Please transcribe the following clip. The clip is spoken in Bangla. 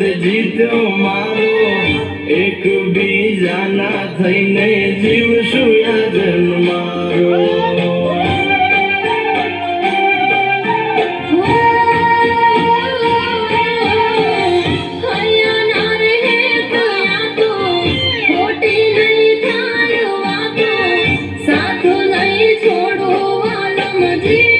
ખુદ જીતો મારો એક બીજાના થઈને જીવશું જન્મ મારો Yeah.